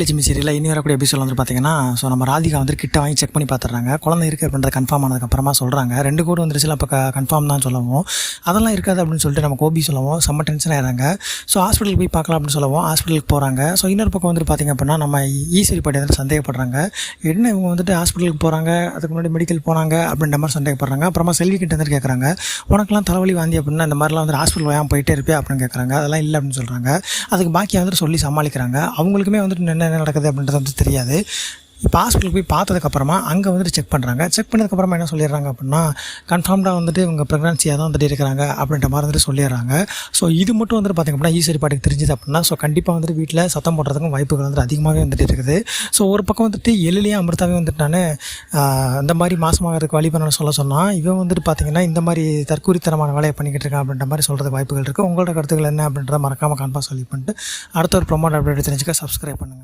லட்சுமி சீரியலில் இனி வரக்கூடிய எபிசோட் வந்து பார்த்தீங்கன்னா ஸோ நம்ம ராதிகா வந்து கிட்ட வாங்கி செக் பண்ணி பார்த்துறாங்க குழந்தை இருக்குது அப்படின்றது கன்ஃபார்ம் ஆனதுக்கப்புறமா சொல்கிறாங்க ரெண்டு கோடு வந்துருச்சுல அப்போ கன்ஃபார்ம் தான் சொல்லவும். அதெல்லாம் இருக்காது அப்படின்னு சொல்லிட்டு நம்ம கோபி சொல்லவும். செம்ம டென்ஷன் ஆகிறாங்க ஸோ ஹாஸ்பிட்டலுக்கு போய் பார்க்கலாம் அப்படின்னு சொல்லவும் ஹாஸ்பிட்டலுக்கு போகிறாங்க ஸோ இன்னொரு பக்கம் வந்துட்டு பார்த்தீங்க அப்படின்னா நம்ம ஈஸ்வரி பாட்டி வந்து சந்தேகப்படுறாங்க. என்ன இவங்க வந்துட்டு ஹாஸ்பிட்டலுக்கு போகிறாங்க அதுக்கு முன்னாடி மெடிக்கல் போனாங்க அப்படின்ற மாதிரி சந்தேகப்படுறாங்க. அப்புறமா செல்வி கிட்ட வந்து கேட்குறாங்க உனக்கெல்லாம் தலைவலி வாந்தி அப்படின்னா இந்த மாதிரிலாம் வந்து ஹாஸ்பிட்டல் ஏன் போயிட்டே இருப்பே அப்படின்னு கேட்குறாங்க அதெல்லாம் இல்லை அப்படின்னு சொல்கிறாங்க அதுக்கு பாக்கியாக வந்துட்டு சொல்லி சமாளிக்கிறாங்க. அவங்களுக்குமே வந்துட்டு என்ன என்ன நடக்குது அப்படின்றது வந்து தெரியாது. இப்போ ஹாஸ்பிட்டலுக்கு போய் பார்த்ததுக்கப்புறமா அங்கே வந்துட்டு செக் பண்ணுறாங்க செக் பண்ணதுக்கப்புறமா என்ன சொல்லிடுறாங்க அப்படின்னா கன்ஃபார்ம்டாக வந்துட்டு இவங்க ப்ரெக்னன்சியாக தான் வந்துட்டு இருக்கிறாங்க அப்படின்ற மாதிரி வந்துட்டு சொல்லிடுறாங்க. ஸோ இது மட்டும் வந்துட்டு பார்த்திங்க அப்படின்னா e ஈஸ்வரி பாட்டுக்கு தெரிஞ்சுது அப்படின்னா ஸோ கண்டிப்பாக வந்துட்டு வீட்டில் சத்தம் போடுறதுக்கும் வாய்ப்புகள் வந்துட்டு அதிகமாகவே வந்துட்டு இருக்குது. ஸோ ஒரு பக்கம் வந்துட்டு எழிலையும் அமிர்தாவே வந்துட்டு நான் இந்த மாதிரி மாசமாகிறதுக்கு வழி பண்ண சொல்ல சொன்னால் இவன் வந்துட்டு பார்த்தீங்கன்னா இந்த மாதிரி தற்கூரித்தனமான வேலையை பண்ணிக்கிட்டு இருக்கான் அப்படின்ற மாதிரி சொல்கிறது வாய்ப்புகள் இருக்குது உங்களோட கருத்துக்கள் என்ன அப்படின்றத மறக்காமல் கன்ஃபார்ம் சொல்லி பண்ணிட்டு அடுத்த ஒரு ப்ரொமோட் அப்டேட் தெரிஞ்சுக்க சப்ஸ்கிரைப் பண்ணுங்கள்